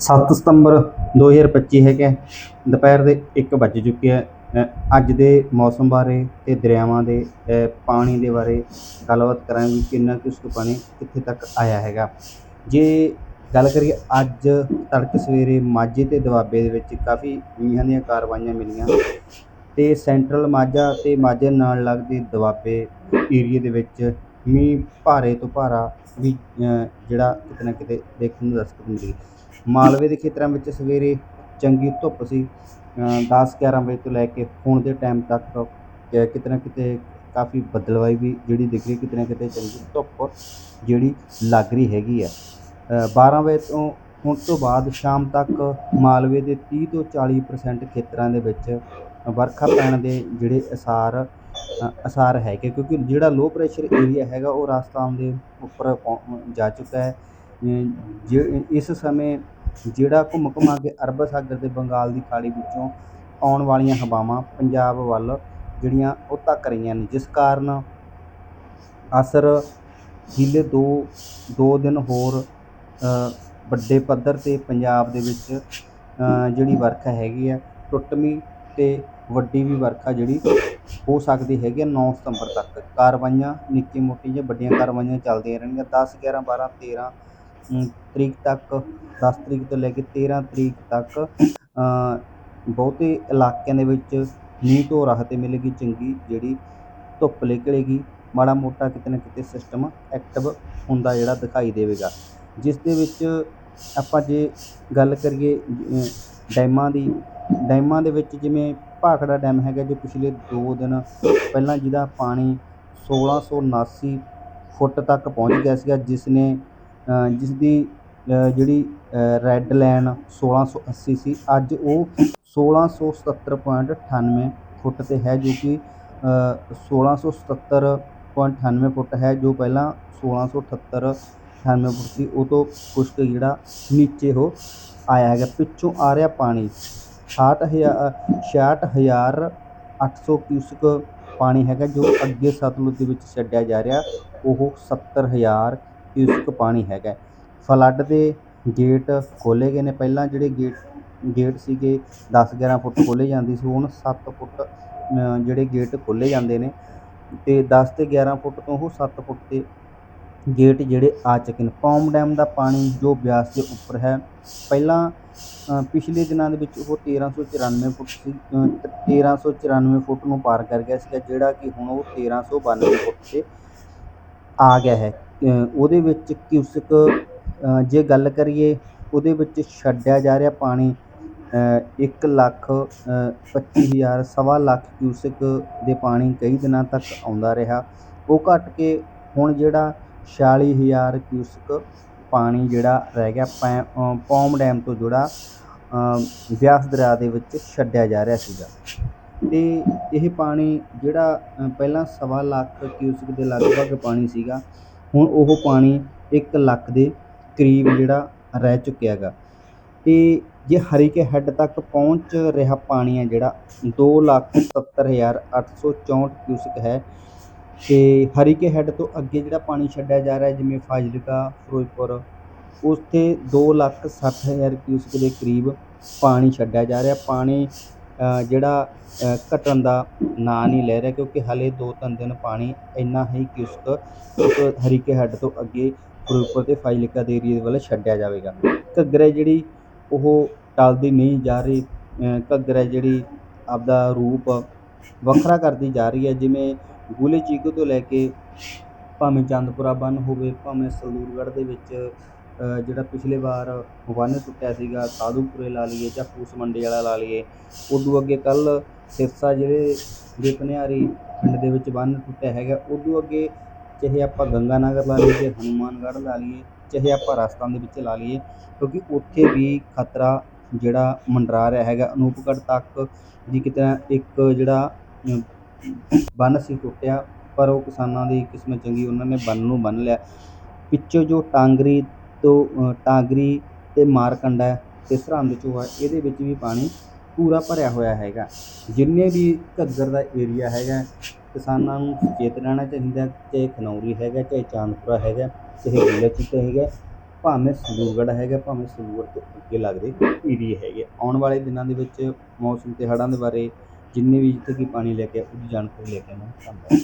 7 ਸਤੰਬਰ 2025 ਹੈਗਾ ਦੁਪਹਿਰ ਦੇ 1 ਵੱਜ ਚੁੱਕੇ ਹੈ ਅੱਜ ਦੇ ਮੌਸਮ ਬਾਰੇ ਤੇ ਦਰਿਆਵਾਂ ਦੇ ਪਾਣੀ ਦੇ ਬਾਰੇ ਗੱਲਬਾਤ ਕਰਾਂਗੇ ਕਿੰਨਾ ਕੁ ਉਸ ਪਾਣੀ ਕਿੱਥੇ ਤੱਕ ਆਇਆ ਹੈਗਾ। ਜੇ ਗੱਲ ਕਰੀਏ ਅੱਜ ਤੜਕੇ ਸਵੇਰੇ ਮਾਝੇ ਤੇ ਦੁਆਬੇ ਦੇ ਵਿੱਚ ਕਾਫੀ ਮੀਂਹਾਂ ਦੀਆਂ ਕਾਰਵਾਈਆਂ ਮਿਲੀਆਂ ਤੇ ਸੈਂਟਰਲ ਮਾਝਾ ਤੇ ਮਾਝੇ ਨਾਲ ਲੱਗਦੇ ਦੁਆਬੇ ਏਰੀਏ ਦੇ ਵਿੱਚ ਮੀਂਹ ਭਾਰੇ ਤੋਂ ਭਾਰਾ ਵੀ ਜਿਹੜਾ ਕਿਤੇ ਨਾ ਕਿਤੇ ਦੇਖਣ ਨੂੰ ਦਸਤਕ ਮਿਲੀ ਮਾਲਵੇ ਦੇ ਖੇਤਰਾਂ ਵਿੱਚ ਸਵੇਰੇ ਚੰਗੀ ਧੁੱਪ ਸੀ। 10 11 ਵਜੇ ਤੋਂ ਲੈ ਕੇ ਹੁਣ ਦੇ ਟਾਈਮ ਤੱਕ ਕਿਤੇ ਨਾ ਕਿਤੇ ਕਾਫੀ ਬੱਦਲਵਾਈ ਵੀ ਜਿਹੜੀ ਦਿਖ ਰਹੀ ਕਿਤੇ ਨਾ ਕਿਤੇ ਚੰਗੀ ਧੁੱਪ ਜਿਹੜੀ ਲੱਗ ਰਹੀ ਹੈਗੀ ਆ ਅ, 12 ਵਜੇ ਤੋਂ ਹੁਣ ਤੋਂ ਬਾਅਦ ਸ਼ਾਮ ਤੱਕ ਮਾਲਵੇ ਦੇ 30 ਤੋਂ 40% ਖੇਤਰਾਂ ਦੇ ਵਿੱਚ ਵਰਖਾ ਪੈਣ ਦੇ ਜਿਹੜੇ ਅਸਾਰ ਅਸਾਰ ਹੈਗੇ। ਕਿਉਂਕਿ ਜਿਹੜਾ ਲੋ ਪ੍ਰੈਸ਼ਰ ਏਰੀਆ ਹੈਗਾ, ਉਹ ਰਾਜਸਥਾਨ ਦੇ ਉੱਪਰ ਜਾ ਚੁੱਕਾ ਹੈ। ਜੇ ਇਸ ਸਮੇਂ ਜਿਹੜਾ ਘੁੰਮ ਘੁਮਾ ਕੇ ਅਰਬ ਸਾਗਰ ਤੇ ਬੰਗਾਲ ਦੀ ਖਾੜੀ ਵਿੱਚੋਂ ਆਉਣ ਵਾਲੀਆਂ ਹਵਾਵਾਂ ਪੰਜਾਬ ਵੱਲ ਜਿਹੜੀਆਂ ਉਹ ਧੱਕ ਰਹੀਆਂ ਨੇ, ਜਿਸ ਕਾਰਨ ਅਸਰ ਅਗਲੇ ਦੋ ਦੋ ਦਿਨ ਹੋਰ ਵੱਡੇ ਪੱਧਰ 'ਤੇ ਪੰਜਾਬ ਦੇ ਵਿੱਚ ਜਿਹੜੀ ਵਰਖਾ ਹੈਗੀ ਆ ਟੁੱਟਵੀਂ ਅਤੇ ਵੱਡੀ ਵੀ ਵਰਖਾ ਜਿਹੜੀ ਹੋ ਸਕਦੀ ਹੈਗੀ ਆ ਨੌ ਸਤੰਬਰ ਤੱਕ। ਕਾਰਵਾਈਆਂ ਨਿੱਕੀ ਮੋਟੀ ਜਾਂ ਵੱਡੀਆਂ ਕਾਰਵਾਈਆਂ ਚੱਲਦੀਆਂ ਰਹਿਣਗੀਆਂ। 10 11 12 13 ਅਮ, ਤਰੀਕ ਤੱਕ ਦਸ ਤਰੀਕ ਤੋਂ ਲੈ ਕੇ 13 ਤਰੀਕ ਤੱਕ ਬਹੁਤੇ ਇਲਾਕਿਆਂ ਦੇ ਵਿੱਚ ਮੀਂਹ ਤੋਂ ਰਾਹਤ ਮਿਲੇਗੀ ਚੰਗੀ ਜਿਹੜੀ ਧੁੱਪ ਨਿਕਲੇਗੀ। ਮਾੜਾ ਮੋਟਾ ਕਿਤੇ ਨਾ ਕਿਤੇ ਸਿਸਟਮ ਐਕਟਿਵ ਹੁੰਦਾ ਜਿਹੜਾ ਦਿਖਾਈ ਦੇਵੇਗਾ। ਜਿਸ ਦੇ ਵਿੱਚ ਆਪਾਂ ਜੇ ਗੱਲ ਕਰੀਏ ਡੈਮਾਂ ਦੀ ਡੈਮਾਂ ਦੇ ਵਿੱਚ ਜਿਵੇਂ ਭਾਖੜਾ ਡੈਮ ਹੈਗਾ ਜੋ ਪਿਛਲੇ ਦੋ ਦਿਨ ਪਹਿਲਾਂ ਜਿਹਦਾ ਪਾਣੀ 1679 ਫੁੱਟ ਤੱਕ ਪਹੁੰਚ ਗਿਆ ਸੀਗਾ ਜਿਸ ਨੇ ਜਿਸ ਦੀ ਜਿਹੜੀ ਰੈੱਡ ਲਾਈਨ 1680 ਸੀ ਅੱਜ ਉਹ 1677.98 ਫੁੱਟ ਤੇ ਹੈ ਜੋ ਕਿ ਅ, 1677.98 ਫੁੱਟ ਹੈ ਜੋ ਪਹਿਲਾਂ 1678 98 ਸੀ ਉਹ ਤੋਂ ਕੁਛ ਕੁ ਜਿਹੜਾ ਨੀਚੇ ਉਹ ਆਇਆ ਹੈਗਾ, ਪਿੱਛੋਂ ਆ ਰਿਹਾ ਪਾਣੀ। 68000 66800 ਕਿਊਸਕ ਪਾਣੀ ਹੈਗਾ, ਜੋ ਅੱਗੇ ਸਤਲੁਜ ਦੇ ਵਿੱਚ ਛੱਡਿਆ ਜਾ ਰਿਹਾ। ਉਹ ਸੱਤਰ ਹਜ਼ਾਰ ਕਿਊਸਕ ਪਾਣੀ ਹੈਗਾ। ਫਲੱਡ ਦੇ ਗੇਟ ਖੋਲ੍ਹੇ ਗਏ ਨੇ। ਪਹਿਲਾਂ ਜਿਹੜੇ ਗੇਟ ਗੇਟ ਸੀਗੇ 10 11 ਫੁੱਟ ਖੋਲ੍ਹੇ ਜਾਂਦੇ ਸੀ, ਹੁਣ 7 ਫੁੱਟ ਜਿਹੜੇ ਗੇਟ ਖੋਲ੍ਹੇ ਜਾਂਦੇ ਨੇ ਤੇ 10 ਤੇ 11 ਫੁੱਟ ਤੋਂ ਉਹ ਸੱਤ ਫੁੱਟ ਤੇ ਗੇਟ ਜਿਹੜੇ ਆ ਚੁੱਕੇ ਨੇ। ਪੌਮ ਡੈਮ ਦਾ ਪਾਣੀ ਜੋ ਬਿਆਸ ਦੇ ਉੱਪਰ ਹੈ। ਪਹਿਲਾਂ ਪਿਛਲੇ ਦਿਨਾਂ ਦੇ ਵਿੱਚ ਉਹ 1394 ਫੁੱਟ ਸੀ। ਅ, 1394 ਫੁੱਟ ਨੂੰ ਪਾਰ ਕਰ ਗਿਆ ਸੀਗਾ ਜਿਹੜਾ ਕਿ ਹੁਣ ਉਹ 1392 ਫੁੱਟ ਤੇ ਆ ਗਿਆ ਹੈ। ਉਹਦੇ ਵਿੱਚ ਕਿਊਸਕ ਜੇ ਗੱਲ ਕਰੀਏ ਉਹਦੇ ਵਿੱਚ ਛੱਡਿਆ ਜਾ ਰਿਹਾ ਪਾਣੀ ਇੱਕ ਲੱਖ ਅ, ਪੱਚੀ ਹਜ਼ਾਰ ਸਵਾ ਲੱਖ ਕਿਊਸਕ ਦੇ ਪਾਣੀ ਕਈ ਦਿਨਾਂ ਤੱਕ ਆਉਂਦਾ ਰਿਹਾ। ਉਹ ਘਟ ਕੇ ਹੁਣ ਜਿਹੜਾ ਛਿਆਲੀ ਹਜ਼ਾਰ ਕਿਊਸਕ ਪਾਣੀ ਜਿਹੜਾ ਰਹਿ ਗਿਆ ਪੈ ਪੌਮ ਡੈਮ ਤੋਂ ਜਿਹੜਾ ਅ, ਬਿਆਸ ਦਰਿਆ ਦੇ ਵਿੱਚ ਛੱਡਿਆ ਜਾ ਰਿਹਾ ਸੀਗਾ। ਤੇ ਇਹ ਪਾਣੀ ਜਿਹੜਾ ਅ, ਪਹਿਲਾਂ ਸਵਾ ਲੱਖ ਕਿਊਸਕ ਦੇ ਲਗਭਗ ਪਾਣੀ ਸੀਗਾ ਹੁਣ ਉਹ ਪਾਣੀ 1 ਲੱਖ ਦੇ ਕਰੀਬ ਜਿਹੜਾ ਰਹਿ ਚੁੱਕਿਆ ਗਾ ਤੇ ਜੇ ਹਰੀਕੇ ਹੈੱਡ ਤੱਕ ਪਹੁੰਚ ਰਿਹਾ ਪਾਣੀ ਹੈ ਜਿਹੜਾ 277864 ਕਿਊਸਕ ਹੈ ਤੇ ਹਰੀਕੇ ਹੈੱਡ ਤੋਂ ਅੱਗੇ ਜਿਹੜਾ ਪਾਣੀ ਛੱਡਿਆ ਜਾ ਰਿਹਾ ਜਿਵੇਂ ਫਾਜ਼ਿਲਕਾ ਫਿਰੋਜ਼ਪੁਰ ਉੱਥੇ 260000 ਕਿਊਸਕ ਦੇ ਕਰੀਬ ਪਾਣੀ ਛੱਡਿਆ ਜਾ ਰਿਹਾ। ਪਾਣੀ ਜਿਹੜਾ ਅ, ਘਟਣ ਦਾ ਨਾਂ ਨਹੀਂ ਲੈ ਰਿਹਾ ਕਿਉਂਕਿ ਹਲੇ 2-3 ਦਿਨ ਪਾਣੀ ਇੰਨਾ ਹੀ ਕਿਊਸਕ ਹਰੀਕੇ ਹੈੱਡ ਤੋਂ ਅੱਗੇ ਫਿਰੋਜ਼ਪੁਰ ਤੇ ਫਾਜ਼ਿਲਕਾ ਦੇ ਏਰੀਏ ਵੱਲ ਛੱਡਿਆ ਜਾਵੇਗਾ। ਘੱਗਰ ਹੈ ਜਿਹੜੀ ਉਹ ਟਲਦੀ ਨਹੀਂ ਜਾ ਰਹੀ ਅ, ਘੱਗਰ ਹੈ ਜਿਹੜੀ ਆਪਦਾ ਰੂਪ ਵੱਖਰਾ ਕਰਦੀ ਜਾ ਰਹੀ ਹੈ ਜਿਵੇਂ ਗੂਲੇ ਚੀਕੋ ਤੋਂ ਲੈ ਕੇ ਭਾਵੇਂ ਚੰਦਪੁਰਾ ਬੰਨ ਹੋਵੇ, ਭਾਵੇਂ ਸਲੂਰਗੜ੍ਹ ਦੇ ਵਿੱਚ ਜਿਹੜਾ ਪਿਛਲੇ ਵਾਰ ਬੰਨ ਟੁੱਟਿਆ ਸੀਗਾ, ਸਾਧੂਪੁਰੇ ਲਾ ਲਈਏ ਜਾਂ ਫੂਸ ਮੰਡੀ ਵਾਲਾ ਲਾ ਲਈਏ, ਉਦੋਂ ਅੱਗੇ ਕੱਲ ਸਿਰਸਾ ਜਿਹੜੇ ਦੇ ਪਨਿਆਰੀ ਪਿੰਡ ਦੇ ਵਿੱਚ ਬੰਨ ਟੁੱਟਿਆ ਹੈਗਾ। ਉਦੋਂ ਅੱਗੇ ਚਾਹੇ ਆਪਾਂ ਗੰਗਾ ਨਗਰ ਲਾ ਲਈਏ ਚਾਹੇ ਹਨੂਮਾਨਗੜ੍ਹ ਲਾ ਲਈਏ, ਚਾਹੇ ਆਪਾਂ ਰਾਜਸਥਾਨ ਦੇ ਵਿੱਚ ਲਾ ਲਈਏ, ਕਿਉਂਕਿ ਉੱਥੇ ਵੀ ਖਤਰਾ ਜਿਹੜਾ ਮੰਡਰਾ ਰਿਹਾ ਹੈਗਾ। ਅਨੂਪਗੜ੍ਹ ਤੱਕ ਦੀ ਕਿਤੇ ਨਾ ਇੱਕ ਜਿਹੜਾ ਬੰਨ ਸੀ ਟੁੱਟਿਆ ਪਰ ਉਹ ਕਿਸਾਨਾਂ ਦੀ ਕਿਸਮਤ ਚੰਗੀ ਉਹਨਾਂ ਨੇ ਬੰਨ ਨੂੰ ਬੰਨ ਲਿਆ। ਪਿੱਛੋਂ ਜੋ ਟਾਂਗਰੀ ਤੋਂ ਅ, ਟਾਂਗਰੀ ਤੇ ਮਾਰਕੰਡਾ ਤੇ ਸਰਹੰਦ ਚੋਂ ਆ ਇਹਦੇ ਵਿੱਚ ਵੀ ਪਾਣੀ ਪੂਰਾ ਭਰਿਆ ਹੋਇਆ ਹੈਗਾ। ਜਿੰਨੇ ਵੀ ਘੱਗਰ ਦਾ ਏਰੀਆ ਹੈਗਾ ਕਿਸਾਨਾਂ ਨੂੰ ਸੁਚੇਤ ਰਹਿਣਾ ਚਾਹੀਦਾ ਚਾਹੇ ਖਨੌਰੀ ਹੈਗਾ ਚਾਹੇ ਚਾਂਦਪੁਰਾ ਹੈਗਾ ਚਾਹੇ ਗੋਲਾ ਹੈਗਾ ਭਾਵੇਂ ਸਰੂਗੜ ਹੈਗਾ ਭਾਵੇਂ ਸਰੂਗੜ ਤੋਂ ਅੱਗੇ ਲੱਗਦੇ ਏਰੀਏ ਹੈਗੇ। ਆਉਣ ਵਾਲੇ ਦਿਨਾਂ ਦੇ ਵਿੱਚ ਮੌਸਮ ਤੇ ਹੜ੍ਹਾਂ ਦੇ ਬਾਰੇ ਜਿੰਨੇ ਵੀ ਜਿੱਥੇ ਕੀ ਪਾਣੀ ਲੈ ਕੇ ਆਇਆ ਉਹਦੀ ਜਾਣਕਾਰੀ ਲੈ ਕੇ ਆਵਾਂਗੇ। ਧੰਨਵਾਦ।